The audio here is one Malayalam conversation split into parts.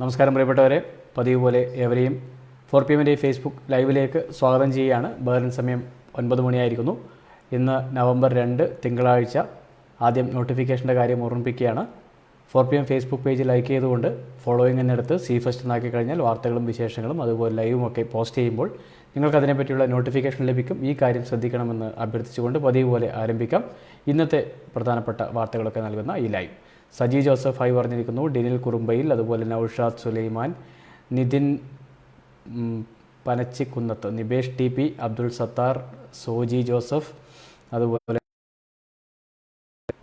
നമസ്കാരം പ്രിയപ്പെട്ടവരെ. പതിവ് പോലെ ഏവരെയും ഫോർ പി എമ്മിന്റെ ഫേസ്ബുക്ക് ലൈവിലേക്ക് സ്വാഗതം ചെയ്യുകയാണ്. ബഹ്റിൻ സമയം ഒൻപത് മണിയായിരിക്കുന്നു. ഇന്ന് നവംബർ രണ്ട് തിങ്കളാഴ്ച. ആദ്യം നോട്ടിഫിക്കേഷന്റെ കാര്യം ഓർമ്മിപ്പിക്കുകയാണ്. Four p m Facebook page like ചെയ്തുകൊണ്ട് ഫോളോയിങ് എന്നെടുത്ത് സി ഫസ്റ്റ് എന്നാക്കി കഴിഞ്ഞാൽ വാർത്തകളും വിശേഷങ്ങളും അതുപോലെ ലൈവും ഒക്കെ പോസ്റ്റ് ചെയ്യുമ്പോൾ നിങ്ങൾക്ക് അതിനെപ്പറ്റിയുള്ള നോട്ടിഫിക്കേഷൻ ലഭിക്കും. ഈ കാര്യം ശ്രദ്ധിക്കണമെന്ന് അഭ്യർത്ഥിച്ചുകൊണ്ട് പതിവ് പോലെ ആരംഭിക്കാം. ഇന്നത്തെ പ്രധാനപ്പെട്ട വാർത്തകളൊക്കെ നൽകുന്ന ഈ ലൈവ്. സജി ജോസഫായി പറഞ്ഞിരിക്കുന്നു ഡിനിൽ കുറുമ്പയിൽ അതുപോലെ Noushad Sulaiman Nithin Panachikkunnath Nibesh T P Abdul Sathar Soji Joseph അതുപോലെ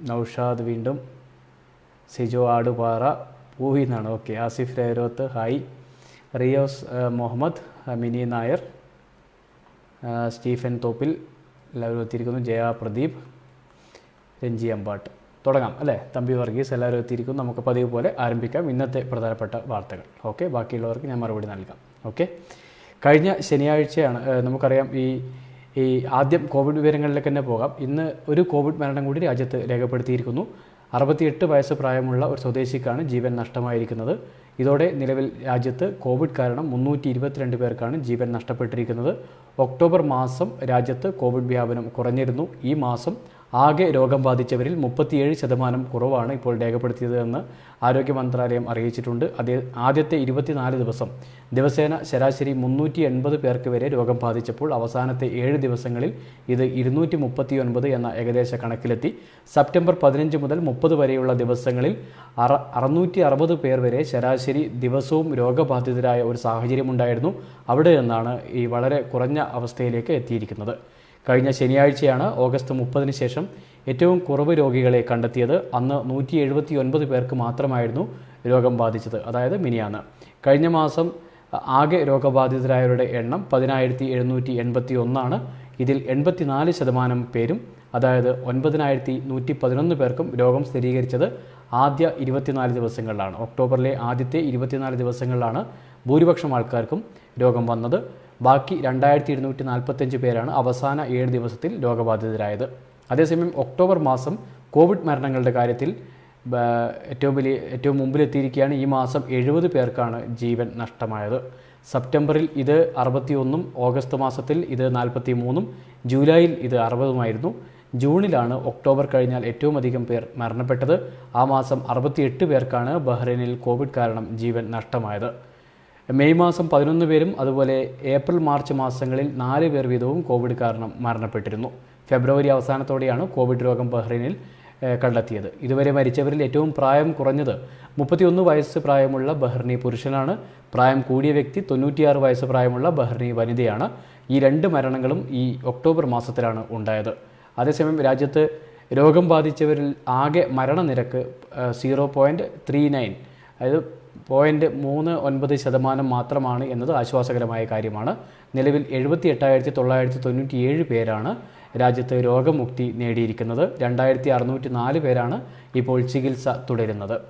നൌഷാദ് വീണ്ടും സിജോ ആടുപാറ പൂവി എന്നാണ്. Okay Asif Rerothu hi. Riyos Muhammad Mini Nair Stephen Thoppil എല്ലാവരും എത്തിയിരിക്കുന്നു ജയ പ്രദീപ് രഞ്ജി അമ്പാട്ട്. തുടങ്ങാം അല്ലേ? തമ്പി വർഗീസ് എല്ലാവരും എത്തിയിരിക്കുന്നു. നമുക്ക് പതിവ് പോലെ ആരംഭിക്കാം. ഇന്നത്തെ പ്രധാനപ്പെട്ട വാർത്തകൾ. ഓക്കെ? ബാക്കിയുള്ളവർക്ക് ഞാൻ മറുപടി നൽകാം. ഓക്കെ? കഴിഞ്ഞ ശനിയാഴ്ചയാണ് നമുക്കറിയാം ഈ ഈ ആദ്യം കോവിഡ് വിവരങ്ങളിലേക്ക് തന്നെ പോകാം. ഇന്ന് ഒരു കോവിഡ് മരണം കൂടി രാജ്യത്ത് രേഖപ്പെടുത്തിയിരിക്കുന്നു. അറുപത്തിയെട്ട് വയസ്സ് പ്രായമുള്ള ഒരു സ്വദേശിക്കാണ് ജീവൻ നഷ്ടമായിരിക്കുന്നത്. ഇതോടെ നിലവിൽ രാജ്യത്ത് കോവിഡ് കാരണം മുന്നൂറ്റി ഇരുപത്തിരണ്ട് പേർക്കാണ് ജീവൻ നഷ്ടപ്പെട്ടിരിക്കുന്നത്. ഒക്ടോബർ മാസം രാജ്യത്ത് കോവിഡ് വ്യാപനം കുറഞ്ഞിരുന്നു. ഈ മാസം ആകെ രോഗം ബാധിച്ചവരിൽ മുപ്പത്തിയേഴ് ശതമാനം കുറവാണ് ഇപ്പോൾ രേഖപ്പെടുത്തിയതെന്ന് ആരോഗ്യ മന്ത്രാലയം അറിയിച്ചിട്ടുണ്ട്. അതേ ആദ്യത്തെ ഇരുപത്തിനാല് ദിവസം ദിവസേന ശരാശരി മുന്നൂറ്റി എൺപത് പേർക്ക് വരെ രോഗം ബാധിച്ചപ്പോൾ അവസാനത്തെ ഏഴ് ദിവസങ്ങളിൽ ഇത് ഇരുന്നൂറ്റി മുപ്പത്തി ഒൻപത് എന്ന ഏകദേശ കണക്കിലെത്തി. സെപ്റ്റംബർ പതിനഞ്ച് മുതൽ മുപ്പത് വരെയുള്ള ദിവസങ്ങളിൽ അറ അറുന്നൂറ്റി അറുപത് പേർ വരെ ശരാശരി ദിവസവും രോഗബാധിതരായ ഒരു സാഹചര്യമുണ്ടായിരുന്നു. അവിടെ നിന്നാണ് ഈ വളരെ കുറഞ്ഞ അവസ്ഥയിലേക്ക് എത്തിയിരിക്കുന്നത്. കഴിഞ്ഞ ശനിയാഴ്ചയാണ് ഓഗസ്റ്റ് മുപ്പതിന് ശേഷം ഏറ്റവും കുറവ് രോഗികളെ കണ്ടെത്തിയത്. അന്ന് നൂറ്റി എഴുപത്തി ഒൻപത് പേർക്ക് മാത്രമായിരുന്നു രോഗം ബാധിച്ചത്. അതായത് മിനിയാണ് കഴിഞ്ഞ മാസം ആകെ രോഗബാധിതരായവരുടെ എണ്ണം പതിനായിരത്തി എഴുന്നൂറ്റി എൺപത്തി ഒന്നാണ് ഇതിൽ എൺപത്തിനാല് ശതമാനം പേരും അതായത് ഒൻപതിനായിരത്തി നൂറ്റി പതിനൊന്ന് പേർക്കും രോഗം സ്ഥിരീകരിച്ചത് ആദ്യ ഇരുപത്തിനാല് ദിവസങ്ങളിലാണ്. ഒക്ടോബറിലെ ആദ്യത്തെ ഇരുപത്തിനാല് ദിവസങ്ങളിലാണ് ഭൂരിപക്ഷം ആൾക്കാർക്കും രോഗം വന്നത്. ബാക്കി രണ്ടായിരത്തി ഇരുന്നൂറ്റി നാൽപ്പത്തഞ്ച് പേരാണ് അവസാന ഏഴ് ദിവസത്തിൽ രോഗബാധിതരായത്. അതേസമയം ഒക്ടോബർ മാസം കോവിഡ് മരണങ്ങളുടെ കാര്യത്തിൽ ഏറ്റവും വലിയ ഏറ്റവും മുമ്പിലെത്തിയിരിക്കുകയാണ് ഈ മാസം എഴുപത് പേർക്കാണ് ജീവൻ നഷ്ടമായത്. സെപ്റ്റംബറിൽ ഇത് അറുപത്തിയൊന്നും ഓഗസ്റ്റ് മാസത്തിൽ ഇത് നാൽപ്പത്തി മൂന്നും ജൂലൈയിൽ ഇത് അറുപതുമായിരുന്നു. ജൂണിലാണ് ഒക്ടോബർ കഴിഞ്ഞാൽ ഏറ്റവും അധികം പേർ മരണപ്പെട്ടത്. ആ മാസം അറുപത്തിയെട്ട് പേർക്കാണ് ബഹ്റൈനിൽ കോവിഡ് കാരണം ജീവൻ നഷ്ടമായത്. മെയ് മാസം പതിനൊന്ന് പേരും അതുപോലെ ഏപ്രിൽ മാർച്ച് മാസങ്ങളിൽ നാല് പേർ വീതവും കോവിഡ് കാരണം മരണപ്പെട്ടിരുന്നു. ഫെബ്രുവരി അവസാനത്തോടെയാണ് കോവിഡ് രോഗം ബഹ്റൈനിൽ കണ്ടെത്തിയത്. ഇതുവരെ മരിച്ചവരിൽ ഏറ്റവും പ്രായം കുറഞ്ഞത് മുപ്പത്തിയൊന്ന് വയസ്സ് പ്രായമുള്ള ബഹ്റിനി പുരുഷനാണ്. പ്രായം കൂടിയ വ്യക്തി തൊണ്ണൂറ്റിയാറ് വയസ്സ് പ്രായമുള്ള ബഹ്റിനി വനിതയാണ്. ഈ രണ്ട് മരണങ്ങളും ഈ ഒക്ടോബർ മാസത്തിലാണ് ഉണ്ടായത്. അതേസമയം രാജ്യത്ത് രോഗം ബാധിച്ചവരിൽ ആകെ മരണനിരക്ക് സീറോ പോയിന്റ് ത്രീ നയൻ അതായത് പോയിന്റ് മൂന്ന് ഒൻപത് ശതമാനം മാത്രമാണ് എന്നത് ആശ്വാസകരമായ കാര്യമാണ്. നിലവിൽ എഴുപത്തി എട്ടായിരത്തി തൊള്ളായിരത്തി തൊണ്ണൂറ്റി ഏഴ് പേരാണ് രാജ്യത്ത് രോഗമുക്തി നേടിയിരിക്കുന്നത്. രണ്ടായിരത്തി അറുന്നൂറ്റി നാല് പേരാണ് ഇപ്പോൾ ചികിത്സ തുടരുന്നത്.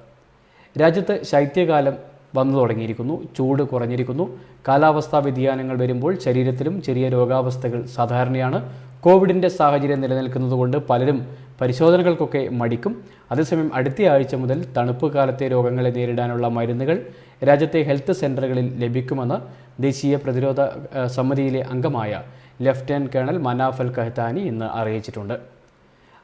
രാജ്യത്ത് ശൈത്യകാലം വന്നു തുടങ്ങിയിരിക്കുന്നു. ചൂട് കുറഞ്ഞിരിക്കുന്നു. കാലാവസ്ഥാ വ്യതിയാനങ്ങൾ വരുമ്പോൾ ശരീരത്തിലും ചെറിയ രോഗാവസ്ഥകൾ സാധാരണയാണ്. കോവിഡിന്റെ സാഹചര്യം നിലനിൽക്കുന്നതുകൊണ്ട് പലരും പരിശോധനകൾക്കൊക്കെ മടിക്കും. അതേസമയം അടുത്ത ആഴ്ച മുതൽ തണുപ്പ് കാലത്തെ രോഗങ്ങളെ നേരിടാനുള്ള മരുന്നുകൾ രാജ്യത്തെ ഹെൽത്ത് സെന്ററുകളിൽ ലഭിക്കുമെന്ന് ദേശീയ പ്രതിരോധ സമിതിയിലെ അംഗമായ ലഫ്റ്റനന്റ് കേണൽ മനാഫൽ കഹ്താനി ഇന്ന് അറിയിച്ചിട്ടുണ്ട്.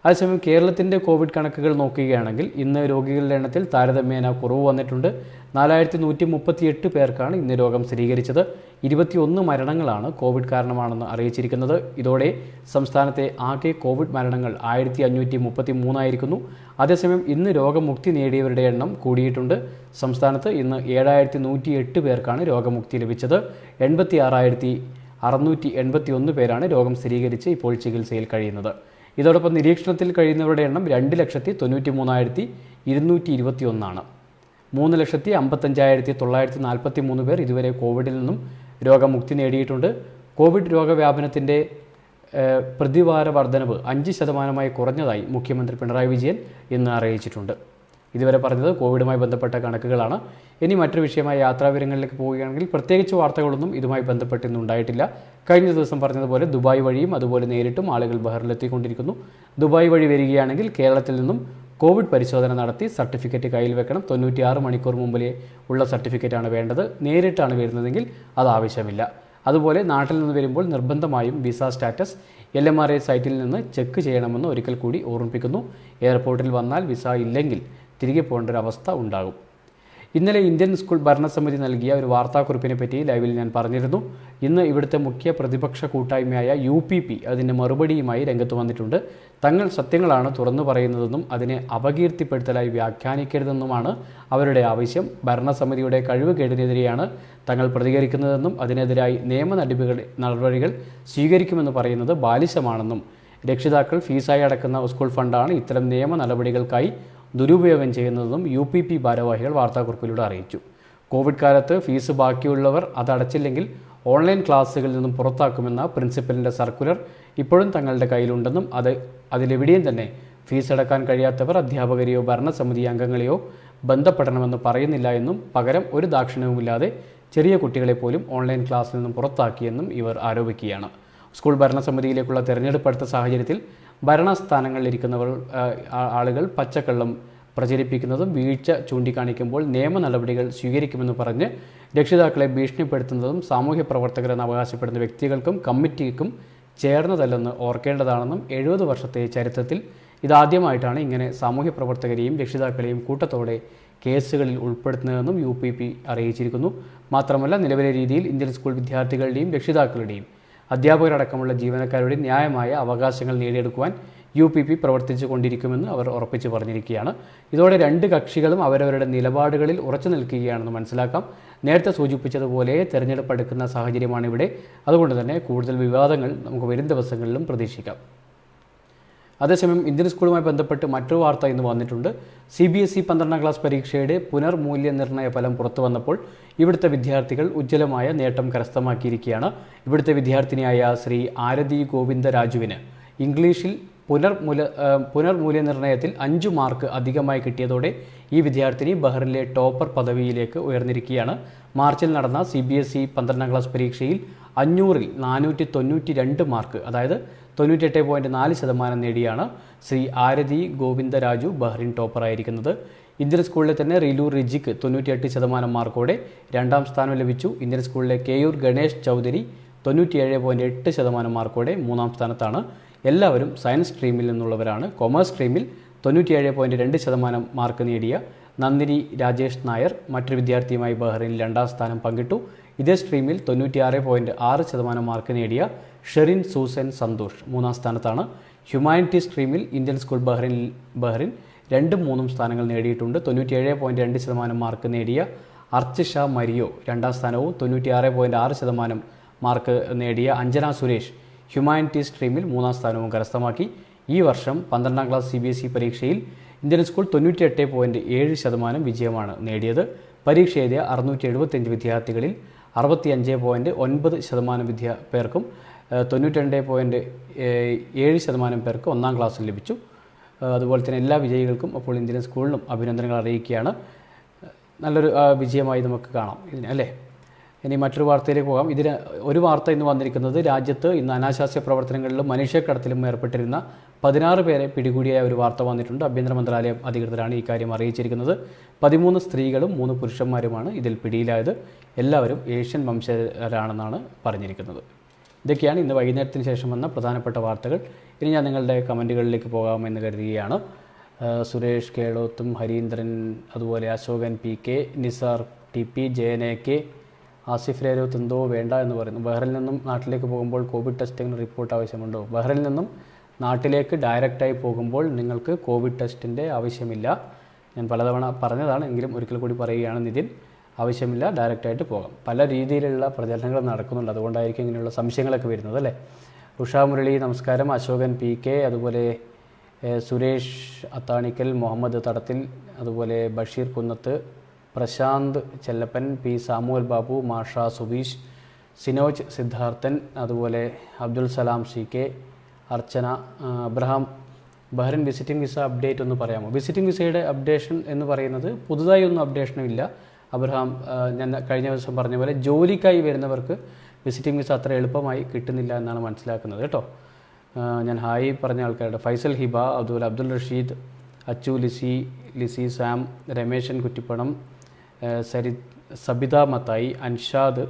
അതേസമയം കേരളത്തിന്റെ കോവിഡ് കണക്കുകൾ നോക്കുകയാണെങ്കിൽ ഇന്ന് രോഗികളുടെ എണ്ണത്തിൽ താരതമ്യേന കുറവ് വന്നിട്ടുണ്ട്. നാലായിരത്തി നൂറ്റി മുപ്പത്തിയെട്ട് പേർക്കാണ് ഇന്ന് രോഗം സ്ഥിരീകരിച്ചത്. ഇരുപത്തിയൊന്ന് മരണങ്ങളാണ് കോവിഡ് കാരണമാണെന്ന് അറിയിച്ചിരിക്കുന്നത്. ഇതോടെ സംസ്ഥാനത്തെ ആകെ കോവിഡ് മരണങ്ങൾ ആയിരത്തി അഞ്ഞൂറ്റി മുപ്പത്തി മൂന്നായിരിക്കുന്നു അതേസമയം ഇന്ന് രോഗമുക്തി നേടിയവരുടെ എണ്ണം കൂടിയിട്ടുണ്ട്. സംസ്ഥാനത്ത് ഇന്ന് ഏഴായിരത്തി നൂറ്റി എട്ട് പേർക്കാണ് രോഗമുക്തി ലഭിച്ചത്. എൺപത്തി ആറായിരത്തി അറുന്നൂറ്റി എൺപത്തി ഒന്ന് പേരാണ് രോഗം സ്ഥിരീകരിച്ച് ഇപ്പോൾ ചികിത്സയിൽ കഴിയുന്നത്. ഇതോടൊപ്പം നിരീക്ഷണത്തിൽ കഴിയുന്നവരുടെ എണ്ണം രണ്ട് ലക്ഷത്തി തൊണ്ണൂറ്റി മൂന്നായിരത്തി ഇരുന്നൂറ്റി ഇരുപത്തി ഒന്നാണ് മൂന്ന് ലക്ഷത്തി അമ്പത്തഞ്ചായിരത്തി തൊള്ളായിരത്തി നാൽപ്പത്തി മൂന്ന് പേർ ഇതുവരെ കോവിഡിൽ നിന്നും രോഗമുക്തി നേടിയിട്ടുണ്ട്. കോവിഡ് രോഗവ്യാപനത്തിന്റെ പ്രതിവാര വർധനവ് അഞ്ച് ശതമാനമായി കുറഞ്ഞതായി മുഖ്യമന്ത്രി പിണറായി വിജയൻ ഇന്ന് അറിയിച്ചിട്ടുണ്ട്. ഇതുവരെ പറഞ്ഞത് കോവിഡുമായി ബന്ധപ്പെട്ട കണക്കുകളാണ്. ഇനി മറ്റൊരു വിഷയമായ യാത്രാവിവരങ്ങളിലേക്ക് പോവുകയാണെങ്കിൽ പ്രത്യേകിച്ച് വാർത്തകളൊന്നും ഇതുമായി ബന്ധപ്പെട്ട് ഉണ്ടായിട്ടില്ല. കഴിഞ്ഞ ദിവസം പറഞ്ഞതുപോലെ ദുബായ് വഴിയും അതുപോലെ നേരിട്ടും ആളുകൾ ബഹറിലെത്തിക്കൊണ്ടിരിക്കുന്നു. ദുബായ് വഴി വരികയാണെങ്കിൽ കേരളത്തിൽ നിന്നും കോവിഡ് പരിശോധന നടത്തി സർട്ടിഫിക്കറ്റ് കയ്യിൽ വെക്കണം. തൊണ്ണൂറ്റിയാറ് മണിക്കൂർ മുമ്പിലേ ഉള്ള സർട്ടിഫിക്കറ്റാണ് വേണ്ടത്. നേരിട്ടാണ് വരുന്നതെങ്കിൽ അത് ആവശ്യമില്ല. അതുപോലെ നാട്ടിൽ നിന്ന് വരുമ്പോൾ നിർബന്ധമായും visa status L M R I സൈറ്റിൽ നിന്ന് ചെക്ക് ചെയ്യണമെന്ന് ഒരിക്കൽ കൂടി ഓർമ്മിപ്പിക്കുന്നു. എയർപോർട്ടിൽ വന്നാൽ വിസ ഇല്ലെങ്കിൽ തിരികെ പോകേണ്ട ഒരു അവസ്ഥ ഉണ്ടാകും. ഇന്നലെ ഇന്ത്യൻ സ്കൂൾ ഭരണസമിതി നൽകിയ ഒരു വാർത്താക്കുറിപ്പിനെ പറ്റി ലൈവിൽ ഞാൻ പറഞ്ഞിരുന്നു. ഇന്ന് ഇവിടുത്തെ മുഖ്യ പ്രതിപക്ഷ കൂട്ടായ്മയായ യു പി പി അതിന്റെ മറുപടിയുമായി രംഗത്ത് വന്നിട്ടുണ്ട്. തങ്ങൾ സത്യങ്ങളാണ് തുറന്നു പറയുന്നതെന്നും അതിനെ അപകീർത്തിപ്പെടുത്തലായി വ്യാഖ്യാനിക്കരുതെന്നുമാണ് അവരുടെ ആവശ്യം. ഭരണസമിതിയുടെ കഴിവുകേടിനെതിരെയാണ് തങ്ങൾ പ്രതികരിക്കുന്നതെന്നും അതിനെതിരായി നിയമ നടപടികൾ നടപടികൾ സ്വീകരിക്കുമെന്ന് പറയുന്നത് ബാലിശമാണെന്നും രക്ഷിതാക്കൾ ഫീസായി അടക്കുന്ന സ്കൂൾ ഫണ്ടാണ് ഇത്തരം നിയമ നടപടികൾക്കായി ദുരുപയോഗം ചെയ്യുന്നതെന്നും യു പി പി ഭാരവാഹികൾ വാർത്താക്കുറിപ്പിലൂടെ അറിയിച്ചു. കോവിഡ് കാലത്ത് ഫീസ് ബാക്കിയുള്ളവർ അത് അടച്ചില്ലെങ്കിൽ ഓൺലൈൻ ക്ലാസ്സുകളിൽ നിന്നും പുറത്താക്കുമെന്ന പ്രിൻസിപ്പലിന്റെ സർക്കുലർ ഇപ്പോഴും തങ്ങളുടെ കയ്യിലുണ്ടെന്നും അത് അതിലെവിടെയും തന്നെ ഫീസ് അടക്കാൻ കഴിയാത്തവർ അധ്യാപകരെയോ ഭരണസമിതി അംഗങ്ങളെയോ ബന്ധപ്പെടണമെന്ന് പറയുന്നില്ല എന്നും പകരം ഒരു ദാക്ഷിണ്യവുമില്ലാതെ ചെറിയ കുട്ടികളെ പോലും ഓൺലൈൻ ക്ലാസ്സിൽ നിന്നും പുറത്താക്കിയെന്നും ഇവർ ആരോപിക്കുകയാണ്. സ്കൂൾ ഭരണസമിതിയിലേക്കുള്ള തെരഞ്ഞെടുപ്പ് അടുത്ത സാഹചര്യത്തിൽ ഭരണസ്ഥാനങ്ങളിലിരിക്കുന്നവർ ആളുകൾ പച്ചക്കള്ളം പ്രചരിപ്പിക്കുന്നതും വീഴ്ച ചൂണ്ടിക്കാണിക്കുമ്പോൾ നിയമ നടപടികൾ സ്വീകരിക്കുമെന്ന് പറഞ്ഞ് രക്ഷിതാക്കളെ ഭീഷണിപ്പെടുത്തുന്നതും സാമൂഹ്യ പ്രവർത്തകരെന്ന് അവകാശപ്പെടുന്ന വ്യക്തികൾക്കും കമ്മിറ്റിക്കും ചേർന്നതല്ലെന്ന് ഓർക്കേണ്ടതാണെന്നും എഴുപത് വർഷത്തെ ചരിത്രത്തിൽ ഇതാദ്യമായിട്ടാണ് ഇങ്ങനെ സാമൂഹ്യ പ്രവർത്തകരെയും രക്ഷിതാക്കളെയും കൂട്ടത്തോടെ കേസുകളിൽ ഉൾപ്പെടുത്തുന്നതെന്നും യു പി പി അറിയിച്ചിരിക്കുന്നു. മാത്രമല്ല നിലവിലെ രീതിയിൽ ഇന്ത്യൻ സ്കൂൾ വിദ്യാർത്ഥികളുടെയും രക്ഷിതാക്കളുടെയും അധ്യാപകരടക്കമുള്ള ജീവനക്കാരുടെ ന്യായമായ അവകാശങ്ങൾ നേടിയെടുക്കുവാൻ യു പി പി പ്രവർത്തിച്ചു കൊണ്ടിരിക്കുമെന്ന് അവർ ഉറപ്പിച്ചു പറഞ്ഞിരിക്കുകയാണ്. ഇതോടെ രണ്ട് കക്ഷികളും അവരവരുടെ നിലപാടുകളിൽ ഉറച്ചു നിൽക്കുകയാണെന്ന് മനസ്സിലാക്കാം. നേരത്തെ സൂചിപ്പിച്ചതുപോലെ തെരഞ്ഞെടുപ്പ് അടുക്കുന്ന സാഹചര്യമാണിവിടെ. അതുകൊണ്ട് തന്നെ കൂടുതൽ വിവാദങ്ങൾ നമുക്ക് വരും ദിവസങ്ങളിലും പ്രതീക്ഷിക്കാം. അതേസമയം ഇന്ത്യൻ സ്കൂളുമായി ബന്ധപ്പെട്ട് മറ്റൊരു വാർത്ത ഇന്ന് വന്നിട്ടുണ്ട്. സി ബി എസ് ഇ പന്ത്രണ്ടാം ക്ലാസ് പരീക്ഷയുടെ പുനർമൂല്യനിർണയ ഫലം പുറത്തു വന്നപ്പോൾ ഇവിടുത്തെ വിദ്യാർത്ഥികൾ ഉജ്ജ്വലമായ നേട്ടം കരസ്ഥമാക്കിയിരിക്കുകയാണ്. ഇവിടുത്തെ വിദ്യാർത്ഥിനിയായ ശ്രീ ആരതി ഗോവിന്ദരാജുവിന് ഇംഗ്ലീഷിൽ പുനർമൂല പുനർമൂല്യനിർണയത്തിൽ അഞ്ചു മാർക്ക് അധികമായി കിട്ടിയതോടെ ഈ വിദ്യാർത്ഥിനി ബഹ്റിനിലെ ടോപ്പർ പദവിയിലേക്ക് ഉയർന്നിരിക്കുകയാണ്. മാർച്ചിൽ നടന്ന സി ബി എസ് ഇ പന്ത്രണ്ടാം ക്ലാസ് പരീക്ഷയിൽ അഞ്ഞൂറിൽ നാനൂറ്റി തൊണ്ണൂറ്റി രണ്ട് മാർക്ക് അതായത് തൊണ്ണൂറ്റെട്ട് പോയിന്റ് നാല് ശതമാനം നേടിയാണ് ശ്രീ ആരതി ഗോവിന്ദരാജു ബഹ്റിൻ ടോപ്പറായിരിക്കുന്നത്. ഇന്ത്യൻ സ്കൂളിലെ തന്നെ റിലു റിജിക്ക് തൊണ്ണൂറ്റിയെട്ട് ശതമാനം മാർക്കോടെ രണ്ടാം സ്ഥാനം ലഭിച്ചു. ഇന്ത്യൻ സ്കൂളിലെ കെയൂർ ഗണേഷ് ചൗധരി തൊണ്ണൂറ്റിയേഴ് പോയിന്റ് എട്ട് ശതമാനം മാർക്കോടെ മൂന്നാം സ്ഥാനത്താണ്. എല്ലാവരും സയൻസ് സ്ട്രീമിൽ നിന്നുള്ളവരാണ്. കൊമേഴ്സ് സ്ട്രീമിൽ തൊണ്ണൂറ്റിയേഴ് പോയിന്റ് രണ്ട് ശതമാനം മാർക്ക് നേടിയ നന്ദിനി രാജേഷ് നായർ മറ്റൊരു വിദ്യാർത്ഥിയുമായി ബഹ്റിനിൽ രണ്ടാം സ്ഥാനം പങ്കിട്ടു. ഇതേ സ്ട്രീമിൽ തൊണ്ണൂറ്റിയാറ് പോയിന്റ് ആറ് ശതമാനം മാർക്ക് നേടിയ ഷെറിൻ സൂസൻ സന്തോഷ് മൂന്നാം സ്ഥാനത്താണ്. ഹ്യൂമാനിറ്റി സ്ട്രീമിൽ ഇന്ത്യൻ സ്കൂൾ ബഹ്റൈൻ ബഹ്റിൻ രണ്ടും മൂന്നും സ്ഥാനങ്ങൾ നേടിയിട്ടുണ്ട്. തൊണ്ണൂറ്റിയേഴ് പോയിന്റ് രണ്ട് ശതമാനം മാർക്ക് നേടിയ അർച്ചിഷ മരിയോ രണ്ടാം സ്ഥാനവും തൊണ്ണൂറ്റിയാറ് പോയിന്റ് ആറ് ശതമാനം മാർക്ക് നേടിയ അഞ്ജന സുരേഷ് ഹ്യൂമാനിറ്റി സ്ട്രീമിൽ മൂന്നാം സ്ഥാനവും കരസ്ഥമാക്കി. ഈ വർഷം പന്ത്രണ്ടാം class C B S E പരീക്ഷയിൽ ഇന്ത്യൻ സ്കൂൾ തൊണ്ണൂറ്റിയെട്ട് പോയിന്റ് ഏഴ് ശതമാനം വിജയമാണ് നേടിയത്. പരീക്ഷ എഴുതിയ അറുന്നൂറ്റി എഴുപത്തിയഞ്ച് വിദ്യാർത്ഥികളിൽ അറുപത്തി അഞ്ച് പോയിന്റ് ഒൻപത് ശതമാനം വിദ്യ പേർക്കും തൊണ്ണൂറ്റി രണ്ട് പോയിന്റ് ഏഴ് ശതമാനം പേർക്ക് ഒന്നാം ക്ലാസ് ലഭിച്ചു. അതുപോലെ തന്നെ എല്ലാ വിജയികൾക്കും അപ്പോൾ ഇന്ത്യൻ സ്കൂളിനും അഭിനന്ദനങ്ങൾ അറിയിക്കുകയാണ്. നല്ലൊരു വിജയമായി നമുക്ക് കാണാം ഇതിനെ അല്ലേ? ഇനി മറ്റൊരു വാർത്തയിലേക്ക് പോകാം. ഇതിന് ഒരു വാർത്ത ഇന്ന് വന്നിരിക്കുന്നത് രാജ്യത്ത് ഇന്ന് അനാശാസ്യ പ്രവർത്തനങ്ങളിലും മനുഷ്യക്കടത്തിലും ഏർപ്പെട്ടിരുന്ന പതിനാറ് പേരെ പിടികൂടിയ ഒരു വാർത്ത വന്നിട്ടുണ്ട്. ആഭ്യന്തര മന്ത്രാലയം അധികൃതരാണ് ഈ കാര്യം അറിയിച്ചിരിക്കുന്നത്. പതിമൂന്ന് സ്ത്രീകളും മൂന്ന് പുരുഷന്മാരുമാണ് ഇതിൽ പിടിയിലായത്. എല്ലാവരും ഏഷ്യൻ വംശജരാണെന്നാണ് പറഞ്ഞിരിക്കുന്നത്. ഇതൊക്കെയാണ് ഇന്ന് വൈകുന്നേരത്തിന് ശേഷം വന്ന പ്രധാനപ്പെട്ട വാർത്തകൾ. ഇനി ഞാൻ നിങ്ങളുടെ കമന്റുകളിലേക്ക് പോകാമെന്ന് കരുതുകയാണ്. സുരേഷ് കേളോത്തും ഹരീന്ദ്രൻ അതുപോലെ Ashokan P K Nisar T P ജയനെ K Asif Rerothu എന്തോ വേണ്ട എന്ന് പറയുന്നു. ബഹ്റിൽ നിന്നും നാട്ടിലേക്ക് പോകുമ്പോൾ കോവിഡ് ടെസ്റ്റിംഗ് റിപ്പോർട്ട് ആവശ്യമുണ്ടോ? ബഹ്റിൽ നിന്നും നാട്ടിലേക്ക് ഡയറക്റ്റായി പോകുമ്പോൾ നിങ്ങൾക്ക് കോവിഡ് ടെസ്റ്റിന്റെ ആവശ്യമില്ല. ഞാൻ പലതവണ പറഞ്ഞതാണ് എങ്കിലും ഒരിക്കൽ കൂടി പറയുകയാണ് നിതിൻ. ആവശ്യമില്ല ഡയറക്റ്റായിട്ട് പോകാം. പല രീതിയിലുള്ള പ്രചരണങ്ങൾ നടക്കുന്നുണ്ട്. അതുകൊണ്ടായിരിക്കും ഇങ്ങനെയുള്ള സംശയങ്ങളൊക്കെ വരുന്നത് അല്ലേ? ഉഷാ മുരളി നമസ്കാരം. അശോകൻ പി കെ അതുപോലെ സുരേഷ് അത്താണിക്കൽ മുഹമ്മദ് തടത്തിൽ അതുപോലെ ബഷീർ കുന്നത്ത് പ്രശാന്ത് ചെല്ലപ്പൻ പി സാമുവൽ ബാബു മാഷ സുബീഷ് സിനോജ് സിദ്ധാർത്ഥൻ അതുപോലെ Abdul Salam C K Archana Abraham. Bahrain visiting visa update ഒന്ന് പറയാമോ? വിസിറ്റിംഗ് വിസയുടെ അപ്ഡേഷൻ എന്ന് പറയുന്നത് പുതുതായി ഒന്നും അപ്ഡേഷനും ഇല്ല. അബ്രഹാം ഞാൻ കഴിഞ്ഞ ദിവസം പറഞ്ഞ പോലെ ജോലിക്കായി വരുന്നവർക്ക് വിസിറ്റിംഗ് വിസ അത്ര എളുപ്പമായി കിട്ടുന്നില്ല എന്നാണ് മനസ്സിലാക്കുന്നത് കേട്ടോ. ഞാൻ ഹായ് പറഞ്ഞ ആൾക്കാരുടെ ഫൈസൽ ഹിബ അതുപോലെ അബ്ദുൽ റഷീദ് അച്ചു ലിസി ലിസി സാം രമേശൻ കുറ്റിപ്പണം സരി സബിത മത്തായി അൻഷാദ്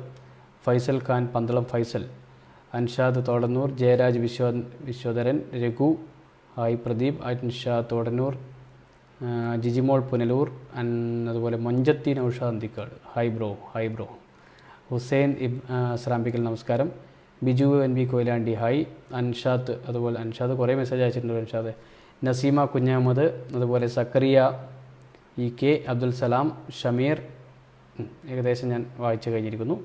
ഫൈസൽ ഖാൻ പന്തളം ഫൈസൽ. അൻഷാദ് തോടന്നൂർ ജയരാജ് വിശ്വ വിശ്വധരൻ രഘു ഹായ് പ്രദീപ് അൻഷാദ് തോടന്നൂർ ജിജിമോൾ പുനലൂർ അതുപോലെ മൊഞ്ചത്തി Noushad Anthikkad hi bro hi bro. Hussain ഇബ് Srampickal നമസ്കാരം. Biju N B Koyilandy hi. Anshad അതുപോലെ അൻഷാദ് കുറേ മെസ്സേജ് അയച്ചിട്ടുണ്ട് അൻഷാദ്. നസീമ കുഞ്ഞഹമ്മദ് അതുപോലെ സക്കറിയ ഇ കെ അബ്ദുൽ സലാം ഷമീർ ഏകദേശം ഞാൻ വായിച്ചു കഴിഞ്ഞിരിക്കുന്നു.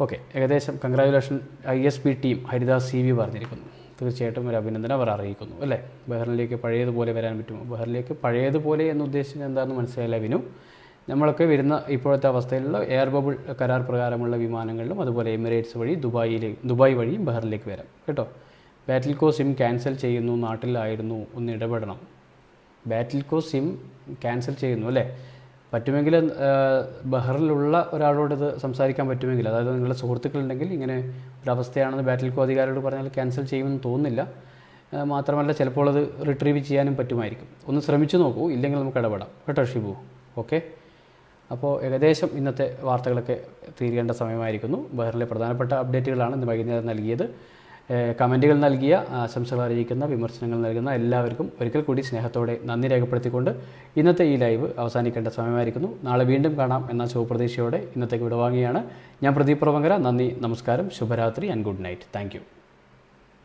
ഓക്കെ ഏകദേശം congratulation I S P team Haridas C V പറഞ്ഞിരിക്കുന്നു. തീർച്ചയായിട്ടും ഒരു അഭിനന്ദനം അവർ അറിയിക്കുന്നു അല്ലേ? ബഹ്റിനിലേക്ക് പഴയതുപോലെ വരാൻ പറ്റുമോ? ബഹ്റിനിലേക്ക് പഴയതുപോലെ എന്ന് ഉദ്ദേശിച്ചത് എന്താണെന്ന് മനസ്സിലായില്ല വിനു. നമ്മളൊക്കെ വരുന്ന ഇപ്പോഴത്തെ അവസ്ഥയിലുള്ള എയർ ബബിൾ കരാർ പ്രകാരമുള്ള വിമാനങ്ങളിലും അതുപോലെ എമിറേറ്റ്സ് വഴി ദുബായിലേക്ക് ദുബായ് വഴിയും ബഹ്റിനിലേക്ക് വരാം. കേട്ടോ? ബാറ്റിൽകോ സിം ക്യാൻസൽ ചെയ്യുന്നു നാട്ടിലായിരുന്നു ഒന്ന് ഇടപെടണം. ബാറ്റിൽകോ സിം ക്യാൻസൽ ചെയ്യുന്നു അല്ലേ? പറ്റുമെങ്കിൽ ബഹ്റിലുള്ള ഒരാളോട് ഇത് സംസാരിക്കാൻ പറ്റുമെങ്കിൽ അതായത് നിങ്ങളുടെ സുഹൃത്തുക്കളുണ്ടെങ്കിൽ ഇങ്ങനെ ഒരവസ്ഥയാണെന്ന് ബാറ്റിൽക്കോ ബാറ്റിൽകോ അധികാരിയോട് പറഞ്ഞാൽ ക്യാൻസൽ ചെയ്യുമെന്ന് തോന്നുന്നില്ല. മാത്രമല്ല ചിലപ്പോൾ അത് റിട്രീവ് ചെയ്യാനും പറ്റുമായിരിക്കും. ഒന്ന് ശ്രമിച്ചു നോക്കൂ ഇല്ലെങ്കിൽ നമുക്ക് ഇടപെടാം. കേട്ടോ ഷിബു? ഓക്കെ. അപ്പോൾ ഏകദേശം ഇന്നത്തെ വാർത്തകളൊക്കെ തീരേണ്ട സമയമായിരിക്കുന്നു. ബഹറിലെ പ്രധാനപ്പെട്ട അപ്ഡേറ്റുകളാണ് ഇന്ന് വൈകുന്നേരം നൽകിയത്. കമന്റുകൾ നൽകിയ ആശംസകൾ അറിയിക്കുന്ന വിമർശനങ്ങൾ നൽകുന്ന എല്ലാവർക്കും ഒരിക്കൽ കൂടി സ്നേഹത്തോടെ നന്ദി രേഖപ്പെടുത്തിക്കൊണ്ട് ഇന്നത്തെ ഈ ലൈവ് അവസാനിക്കേണ്ട സമയമായിരിക്കുന്നു. നാളെ വീണ്ടും കാണാം എന്ന ശുഭപ്രതീക്ഷയോടെ ഇന്നത്തേക്ക് വിടവാങ്ങിയാണ് ഞാൻ പ്രദീപ് പ്രവങ്കര നന്ദി നമസ്കാരം ശുഭരാത്രി ആൻഡ് ഗുഡ് നൈറ്റ് താങ്ക്